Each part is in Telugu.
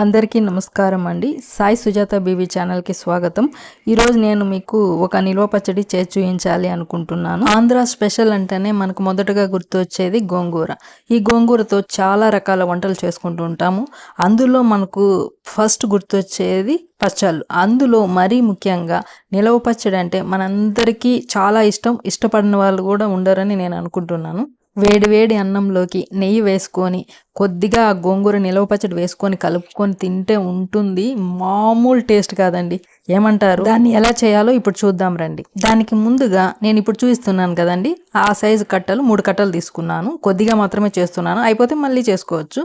అందరికీ నమస్కారం అండి. సాయి సుజాత బీవీ ఛానల్కి స్వాగతం. ఈరోజు నేను మీకు ఒక నిల్వ పచ్చడి చేసి చూపించాలి అనుకుంటున్నాను. ఆంధ్ర స్పెషల్ అంటేనే మనకు మొదటగా గుర్తొచ్చేది గోంగూర. ఈ గోంగూరతో చాలా రకాల వంటలు చేసుకుంటూ ఉంటాము. అందులో మనకు ఫస్ట్ గుర్తొచ్చేది పచ్చళ్ళు. అందులో మరీ ముఖ్యంగా నిలవ పచ్చడి అంటే మనందరికీ చాలా ఇష్టం. ఇష్టపడిన వాళ్ళు కూడా ఉండరని నేను అనుకుంటున్నాను. వేడివేడి అన్నంలోకి నెయ్యి వేసుకొని కొద్దిగా ఆ గోంగూర నిలవ పచ్చడి వేసుకొని కలుపుకొని తింటే ఉంటుంది. మామూలు టేస్ట్ కాదండి. ఏమంటారు? దాన్ని ఎలా చేయాలో ఇప్పుడు చూద్దాం రండి. దానికి ముందుగా నేను ఇప్పుడు చూపిస్తున్నాను కదండి ఆ సైజు కట్టలు మూడు కట్టలు తీసుకున్నాను. కొద్దిగా మాత్రమే చేస్తున్నాను. అయిపోతే మళ్ళీ చేసుకోవచ్చు.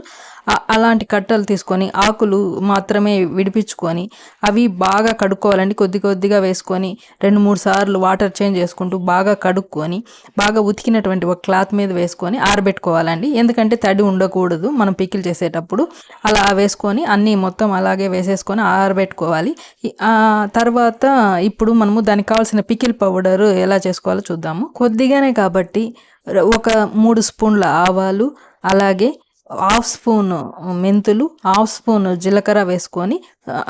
అలాంటి కట్టలు తీసుకొని ఆకులు మాత్రమే విడిపించుకొని అవి బాగా కడుక్కోవాలండి. కొద్ది కొద్దిగా వేసుకొని రెండు మూడు సార్లు వాటర్ చేంజ్ చేసుకుంటూ బాగా కడుక్కొని బాగా ఉతికినటువంటి ఒక క్లాత్ మీద వేసుకొని ఆరబెట్టుకోవాలండి. ఎందుకంటే తడి ఉండకూడదు మనం పికిల్ చేసేటప్పుడు. అలా వేసుకొని అన్నీ మొత్తం అలాగే వేసేసుకొని ఆరబెట్టుకోవాలి. తర్వాత ఇప్పుడు మనము దానికి కావాల్సిన పికిల్ పౌడర్ ఎలా చేసుకోవాలో చూద్దాము. కొద్దిగానే కాబట్టి ఒక మూడు స్పూన్ల ఆవాలు అలాగే హాఫ్ స్పూన్ మెంతులు హాఫ్ స్పూన్ జీలకర్ర వేసుకొని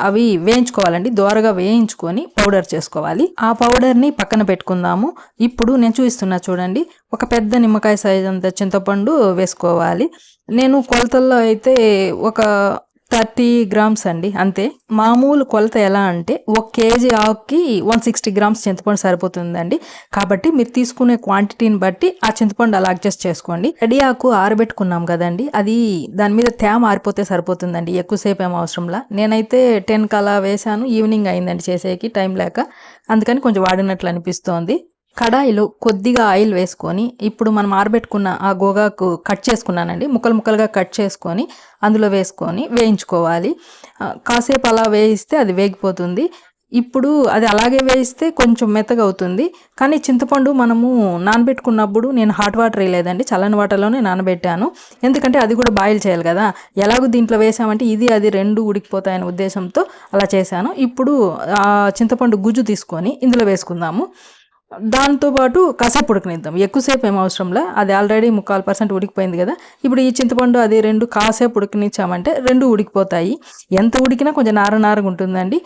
అవి వేయించుకోవాలండి. దోరగా వేయించుకొని పౌడర్ చేసుకోవాలి. ఆ పౌడర్ని పక్కన పెట్టుకుందాము. ఇప్పుడు నేను చూపిస్తున్నా చూడండి. ఒక పెద్ద నిమ్మకాయ సైజ్ అంత చింతపండు వేసుకోవాలి. నేను కొలతల్లో అయితే ఒక థర్టీ గ్రామ్స్ అండి అంతే. మామూలు కొలత ఎలా అంటే ఒక కేజీ ఆకుకి వన్ సిక్స్టీ గ్రామ్స్ చింతపండు సరిపోతుందండి. కాబట్టి మీరు తీసుకునే క్వాంటిటీని బట్టి ఆ చింతపండు అలా అడ్జస్ట్ చేసుకోండి. రెడీ ఆకు ఆరబెట్టుకున్నాం కదండి అది దాని మీద తేమ ఆరిపోతే సరిపోతుందండి ఎక్కువసేపు ఏం అవసరంలా. నేనైతే టెన్ కలా వేశాను ఈవినింగ్ అయిందండి చేసేకి టైం లేక. అందుకని కొంచెం వాడినట్లు అనిపిస్తోంది. కడాయిలో కొద్దిగా ఆయిల్ వేసుకొని ఇప్పుడు మనం ఆరబెట్టుకున్న ఆ గోగాకు కట్ చేసుకున్నానండి. ముక్కలు ముక్కలుగా కట్ చేసుకొని అందులో వేసుకొని వేయించుకోవాలి. కాసేపు అలా వేయిస్తే అది వేగిపోతుంది. ఇప్పుడు అది అలాగే వేయిస్తే కొంచెం మెత్తగా అవుతుంది. కానీ చింతపండు మనము నానబెట్టుకున్నప్పుడు నేను హాట్ వాటర్ వేయలేదండి. చల్లని వాటర్లోనే నానబెట్టాను. ఎందుకంటే అది కూడా బాయిల్ చేయాలి కదా. ఎలాగో దీంట్లో వేసామంటే ఇది అది రెండు ఉడికిపోతాయనే ఉద్దేశంతో అలా చేశాను. ఇప్పుడు ఆ చింతపండు గుజ్జు తీసుకొని ఇందులో వేసుకుందాము. దాంతోపాటు కాసేపు ఉడకనిద్దాం. ఎక్కువసేపు ఏం అవసరంలే. అది ఆల్రెడీ ముక్కాలు పర్సెంట్ ఉడికిపోయింది కదా. ఇప్పుడు ఈ చింతపండు అది రెండు కాసేపు ఉడికినిచ్చామంటే రెండు ఉడికిపోతాయి. ఎంత ఉడికినా కొంచెం నార నారగా ఉంటుందండి.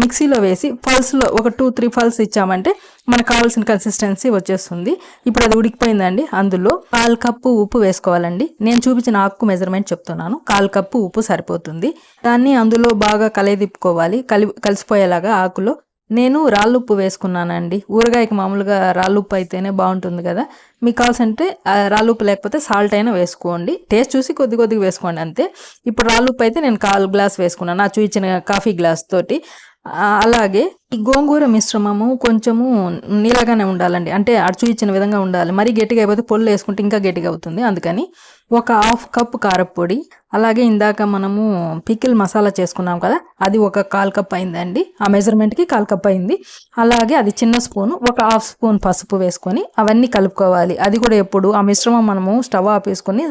మిక్సీలో వేసి పల్స్లో ఒక టూ త్రీ పల్స్ ఇచ్చామంటే మనకు కావాల్సిన కన్సిస్టెన్సీ వచ్చేస్తుంది. ఇప్పుడు అది ఉడికిపోయిందండి. అందులో కాల్ కప్పు ఉప్పు వేసుకోవాలండి. నేను చూపించిన ఆకు మెజర్మెంట్ చెప్తున్నాను. కాల్ కప్పు ఉప్పు సరిపోతుంది. దాన్ని అందులో బాగా కలయిదిప్పుకోవాలి. కలి కలిసిపోయేలాగా ఆకులో నేను రాళ్ళుప్పు వేసుకున్నానండి. ఊరగాయకి మామూలుగా రాళ్ళుప్పు అయితేనే బాగుంటుంది కదా. మీకు కావాల్సంటే ఆ రాళ్ళుప్పు లేకపోతే సాల్ట్ అయినా వేసుకోండి. టేస్ట్ చూసి కొద్ది కొద్దిగా వేసుకోండి అంతే. ఇప్పుడు రాళ్ళుప్పు అయితే నేను కాలు గ్లాస్ వేసుకున్నాను. నా చూపించిన కాఫీ గ్లాస్ తోటి. అలాగే ఈ గోంగూర మిశ్రమము కొంచెము నీళ్ళగానే ఉండాలండి. అంటే అడుచు ఇచ్చిన విధంగా ఉండాలి. మరీ గట్టిగా అయిపోతే పొల్లు వేసుకుంటే ఇంకా గట్టిగా అవుతుంది. అందుకని ఒక హాఫ్ కప్ కారప్పొడి అలాగే ఇందాక మనము పికిల్ మసాలా చేసుకున్నాం కదా అది ఒక కాల్ కప్ అయిందండి. ఆ మెజర్మెంట్కి కాల్ కప్ అయింది. అలాగే అది చిన్న స్పూన్ ఒక హాఫ్ స్పూన్ పసుపు వేసుకొని అవన్నీ కలుపుకోవాలి. అది కూడా ఎప్పుడు ఆ మిశ్రమం మనము స్టవ్ ఆపేసుకొని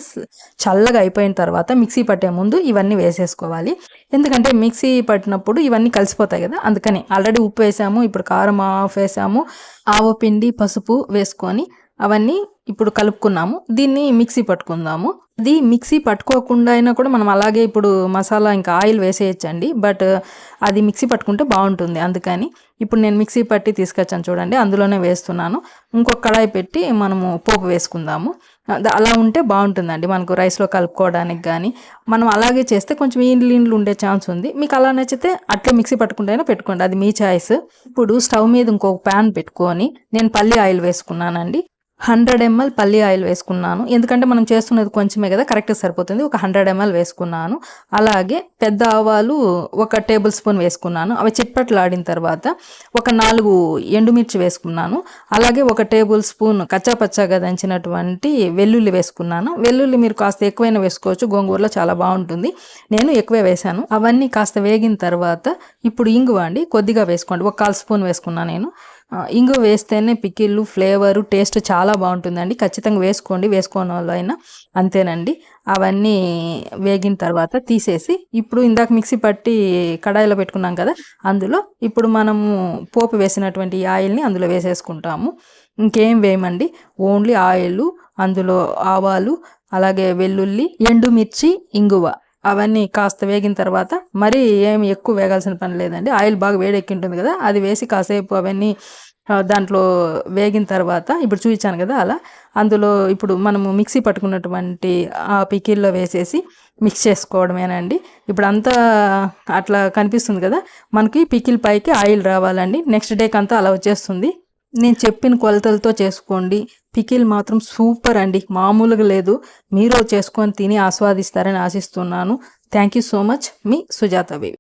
చల్లగా అయిపోయిన తర్వాత మిక్సీ పట్టే ముందు ఇవన్నీ వేసేసుకోవాలి. ఎందుకంటే మిక్సీ పట్టినప్పుడు ఇవన్నీ కలిసిపోతాయి కదా అందుకని ఆల్రెడీ ఉప్పు వేసాము ఇప్పుడు కారం ఆఫ్ వేసాము ఆవపిండి పసుపు వేసుకొని అవన్నీ ఇప్పుడు కలుపుకున్నాము. దీన్ని మిక్సీ పట్టుకుందాము. అది మిక్సీ పట్టుకోకుండా అయినా కూడా మనం అలాగే ఇప్పుడు మసాలా ఇంకా ఆయిల్ వేసేయచ్చండి. బట్ అది మిక్సీ పట్టుకుంటే బాగుంటుంది. అందుకని ఇప్పుడు నేను మిక్సీ పట్టి తీసుకొచ్చాను చూడండి. అందులోనే వేస్తున్నాను. ఇంకొక కడాయి పెట్టి మనము పోపు వేసుకుందాము. అలా ఉంటే బాగుంటుందండి మనకు రైస్లో కలుపుకోవడానికి కానీ మనం అలాగే చేస్తే కొంచెం ఇండ్లు ఇండ్లు ఉండే ఛాన్స్ ఉంది. మీకు అలా నచ్చితే అట్లా మిక్సీ పట్టుకుంటైనా పెట్టుకోండి. అది మీ చాయిస్ ఇప్పుడు స్టవ్ మీద ఇంకొక ప్యాన్ పెట్టుకొని నేను పల్లి ఆయిల్ వేసుకున్నానండి. హండ్రెడ్ ఎంఎల్ పల్లి ఆయిల్ వేసుకున్నాను. ఎందుకంటే మనం చేస్తున్నది కొంచెమే కదా కరెక్ట్గా సరిపోతుంది. ఒక హండ్రెడ్ ఎంఎల్ వేసుకున్నాను. అలాగే పెద్ద ఆవాలు ఒక టేబుల్ స్పూన్ వేసుకున్నాను. అవి చిట్పట్లాడిన తర్వాత ఒక నాలుగు ఎండుమిర్చి వేసుకున్నాను. అలాగే ఒక టేబుల్ స్పూన్ కచ్చాపచ్చాగా దంచినటువంటి వెల్లుల్లి వేసుకున్నాను. వెల్లుల్లి మీరు కాస్త ఎక్కువైనా వేసుకోవచ్చు. గోంగూరలో చాలా బాగుంటుంది. నేను ఎక్కువే వేశాను. అవన్నీ కాస్త వేగిన తర్వాత ఇప్పుడు ఇంగువ అండి. కొద్దిగా వేసుకోండి. ఒక కాల్ స్పూన్ వేసుకున్నాను నేను. ఇంగు వేస్తేనే పికిళ్ళు ఫ్లేవరు టేస్ట్ చాలా బాగుంటుందండి. ఖచ్చితంగా వేసుకోండి వేసుకోని వాళ్ళు అయినా అంతేనండి. అవన్నీ వేగిన తర్వాత తీసేసి ఇప్పుడు ఇందాక మిక్సీ పట్టి కడాయిలో పెట్టుకున్నాం కదా అందులో ఇప్పుడు మనము పోపు వేసినటువంటి ఆయిల్ని అందులో వేసేసుకుంటాము. ఇంకేం వేయమండి? ఓన్లీ ఆయిల్ అందులో ఆవాలు అలాగే వెల్లుల్లి ఎండుమిర్చి ఇంగువ. అవన్నీ కాస్త వేగిన తర్వాత మరీ ఏమి ఎక్కువ వేగాల్సిన పని లేదండి. ఆయిల్ బాగా వేడెక్కి ఉంటుంది కదా అది వేసి కాసేపు అవన్నీ దాంట్లో వేగిన తర్వాత ఇప్పుడు చూపించాను కదా అలా అందులో ఇప్పుడు మనము మిక్సీ పట్టుకున్నటువంటి ఆ పికిల్లో వేసేసి మిక్స్ చేసుకోవడమేనండి. ఇప్పుడు అంతా అట్లా కనిపిస్తుంది కదా మనకి పికిల్ పైకి ఆయిల్ రావాలండి. నెక్స్ట్ డేకి అంతా అలా వచ్చేస్తుంది. నేను చెప్పిన కొలతలతో చేసుకోండి. పికిల్ మాత్రం సూపర్ అండి. మామూలుగా లేదు. మీరు చేసుకొని తిని ఆస్వాదిస్తారని ఆశిస్తున్నాను. Thank you so much. Me Sujatha baby.